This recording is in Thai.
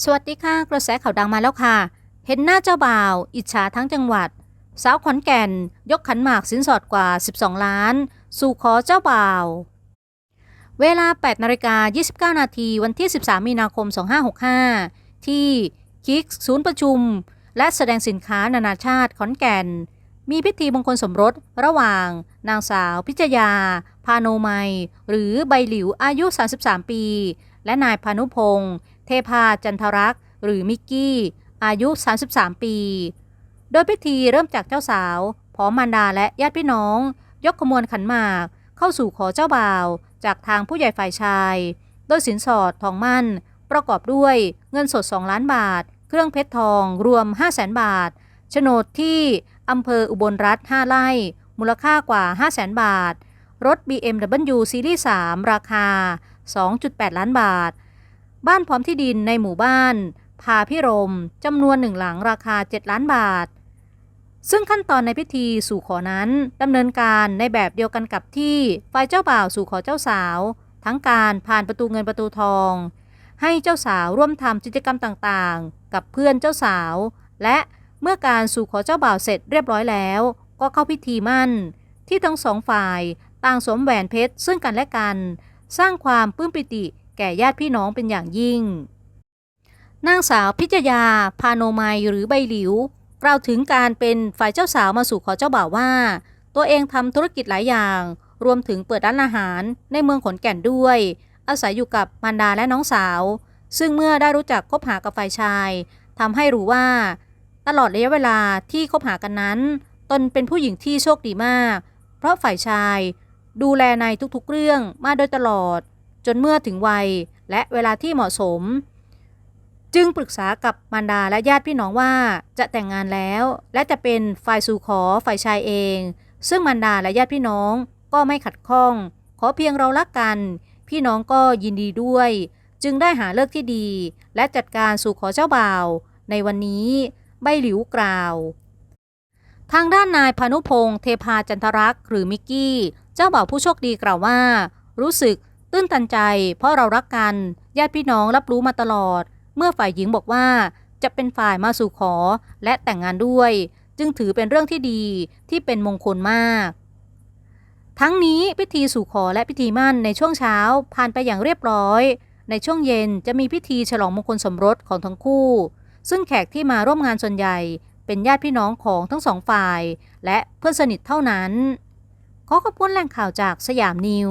สวัสดีค่ะกระแสข่าวดังมาแล้วค่ะ เห็นหน้าเจ้าบ่าว อิจฉาทั้งจังหวัด สาวขอนแก่น ยกขันหมากสินสอดกว่า 12 ล้าน สู่ขอเจ้าบ่าว เวลา 8นาฬิกา29 นาทีวันที่ 13 มีนาคม 2565 ที่คิกศูนย์ประชุม และแสดงสินค้านานาชาติขอนแก่น มีพิธีมงคลสมรสระหว่าง นางสาวพิจยา พาโนไมยหรือใบหลิวอายุ 33 ปี และนายพานุพงศ์ พาจันทรักษ์ หรือมิกกี้ อายุ 33 ปี โดยพิธีเริ่มจากเจ้าสาวพร้อมมารดาและญาติพี่น้อง ยกขบวนขันหมากเข้าสู่ขอเจ้าบ่าว จากทางผู้ใหญ่ฝ่ายชาย โดยสินสอดทองมั่น ประกอบด้วยเงินสด 2 ล้านบาท เครื่องเพชรทองรวม 5 0 0แสนบาทโฉนดที่อำเภออุบลรัฐ 5 ไร่ มูลค่ากว่า 5 0 0แสนบาท รถ BMW ซีรีส์ 3 ราคา 2.8 ล้านบาท บ้านพร้อมที่ดินในหมู่บ้าน พาพิรมจำนวนหนึ่งหลังราคา 7 ล้านบาท ซึ่งขั้นตอนในพิธีสู่ขอนั้นดำเนินการในแบบเดียวกันกับที่ฝ่ายเจ้าบ่าวสู่ขอเจ้าสาว ทั้งการผ่านประตูเงินประตูทอง ให้เจ้าสาวร่วมทำกิจกรรมต่างๆ กับเพื่อนเจ้าสาว และเมื่อการสู่ขอเจ้าบ่าวเสร็จเรียบร้อยแล้ว ก็เข้าพิธีมั่น ที่ทั้งสองฝ่ายต่างสวมแหวนเพชรซึ่งกันและกัน สร้างความปลื้มปิติ แก่ญาติพี่น้องเป็นอย่างยิ่ง นางสาวพิจยา พาโนไมยหรือใบหลิว กล่าวถึงการเป็นฝ่ายเจ้าสาวมาสู่ขอเจ้าบ่าวว่า ตัวเองทำธุรกิจหลายอย่าง รวมถึงเปิดร้านอาหารในเมืองขอนแก่นด้วย อาศัยอยู่กับมารดาและน้องสาว ซึ่งเมื่อได้รู้จักคบหากับฝ่ายชายทำให้รู้ว่า ตลอดระยะเวลาที่คบหากันนั้น ตนเป็นผู้หญิงที่โชคดีมาก เพราะฝ่ายชาย ดูแลในทุกๆเรื่องมาโดยตลอด จนเมื่อถึงวัยและเวลาที่เหมาะสม จึงปรึกษากับมารดาและญาติพี่น้องว่าจะแต่งงานแล้ว และจะเป็นฝ่ายสู่ขอฝ่ายชายเอง ซึ่งมารดาและญาติพี่น้องก็ไม่ขัดข้อง ขอเพียงเรารักกัน พี่น้องก็ยินดีด้วย จึงได้หาเลิกที่ดี และจัดการสู่ขอเจ้าบ่าว ในวันนี้ใบหลิวกล่าว ทางด้านนายพานุพงศ์เทพาจันทรักษ์หรือมิกกี้ เจ้าบ่าวผู้โชคดีกล่าวว่า รู้สึก ตื้นตันใจ เพราะเรารักกันญาติพี่น้องรับรู้มาตลอด เมื่อฝ่ายหญิงบอกว่าจะเป็นฝ่ายมาสู่ขอและแต่งงานด้วย จึงถือเป็นเรื่องที่ดีที่เป็นมงคลมาก ทั้งนี้พิธีสู่ขอและพิธีมั่นในช่วงเช้าผ่านไปอย่างเรียบร้อย ในช่วงเย็นจะมีพิธีฉลองมงคลสมรสของทั้งคู่ ซึ่งแขกที่มาร่วมงานส่วนใหญ่ เป็นญาติพี่น้องของทั้งสองฝ่าย และเพื่อนสนิทเท่านั้น ขอขอบคุณแหล่งข่าวจากสยามนิว